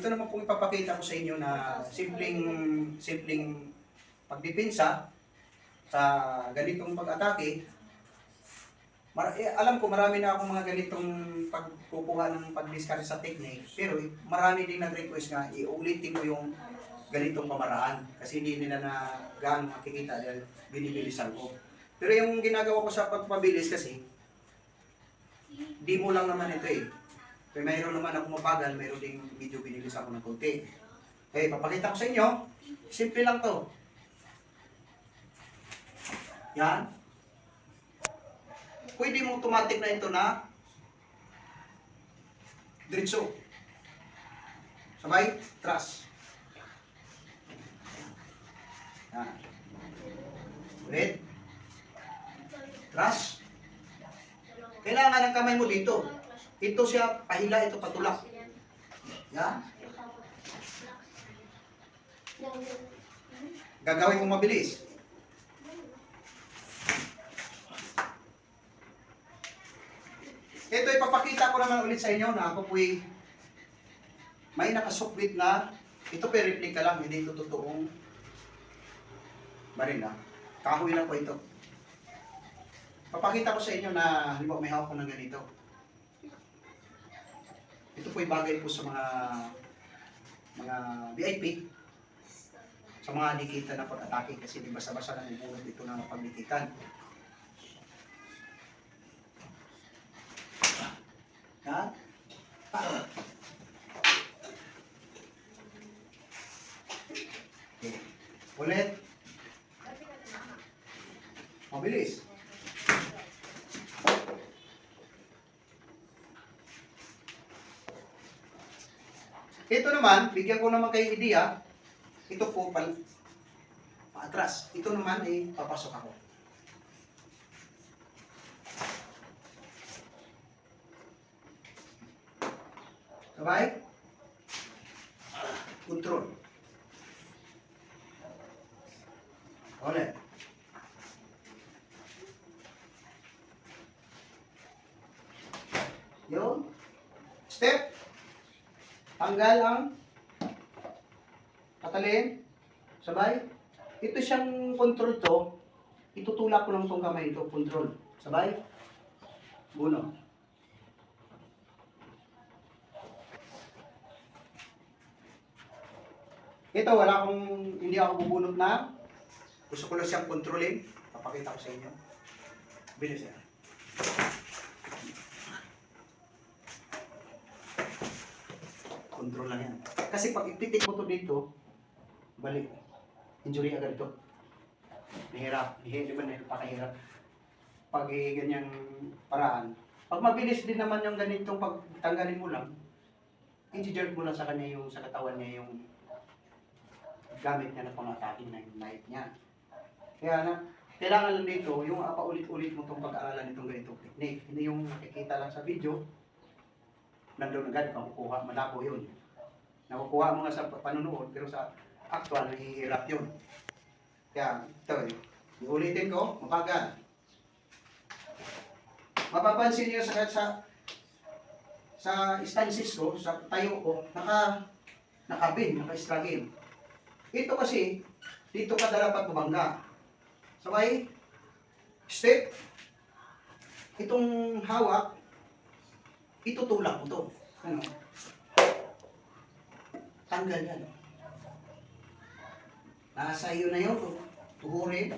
ito naman pong ipapakita ko sa inyo na simpleng simpleng pagdepensa sa ganitong pag-atake. Mar- eh, alam ko marami na akong mga ganitong pagkukuha ng pag-discuss sa technique, pero marami din nag-request nga iulitin ko yung ganitong pamaraan kasi hindi nila na gaano makikita dahil binibilisan ko. Pero yung ginagawa ko sa pagpabilis kasi, di mo lang naman ito eh. Kaya mayroon naman ako mabagal, mayroon ding medyo binilis ako ng konti. Eh, papakita ko sa inyo. Simple lang to. Yan. Pwede mo automatic na ito na diretso. Sabay, trust. Yan. Ulit. Trust. Kailangan ng kamay mo dito. Ito siya pahila, ito patulak. Yan. Gagawin mo mabilis. Ito ipapakita ko naman ulit sa inyo na ako po'y may nakasukbit na ito pa replica lang, hindi ito totoong barila. Kahoy lang po ito. Papakita ko sa inyo na halimbawa may hawak ko ng ganito. Ito po'y bagay po sa mga mga VIP sa mga nikita na pag-atake kasi di basa-basa lang yung bulot ito ng pagnikitan. Ha? Okay. Ulit. Mabilis. Ito naman, bigyan ko naman kayo idea. Ito po pal paatras. Ito naman ay papasok ako. Sabay? Control. Ulit. Yun. Step. Tanggal ang patalin. Sabay. Ito siyang control to. Itutulak ko lang tong kamay ito. Control. Sabay. Uno. Ito, wala akong, hindi ako bubunot na. Gusto ko lang siyang kontrolin. Papakita ko sa inyo. Bilis yan. Control lang yan. Kasi pag ititik mo to dito, balik. Injury agad to. Nahirap. Hindi ba napakahirap? Pag eh, ganyang paraan. Pag mabilis din naman yung ganitong pagtanggalin mo lang, i-jerk mo lang sa kanya yung sa katawan niya yung gamit niya na pang-atake na yung knife niya. Kaya na, kailangan lang dito, yung paulit-ulit mo itong pag-aaralan itong ganitong technique. Hindi yung nakikita lang sa video, nandun agad, makukuha, malabo yun. Nakukuha mo nga sa panunood, pero sa actual, nahihirap yun. Kaya, ito eh, iulitin ko, mabagal. Mapapansin niyo sa, sa sa stances ko, sa tayo ko, naka nakabin, naka-struggle. Ito kasi, dito ka dapat bumangga. Sabay, step, itong hawak, itutulak mo to. Ano? Tanggal yan. Nasa iyo na yun. Tuhurin.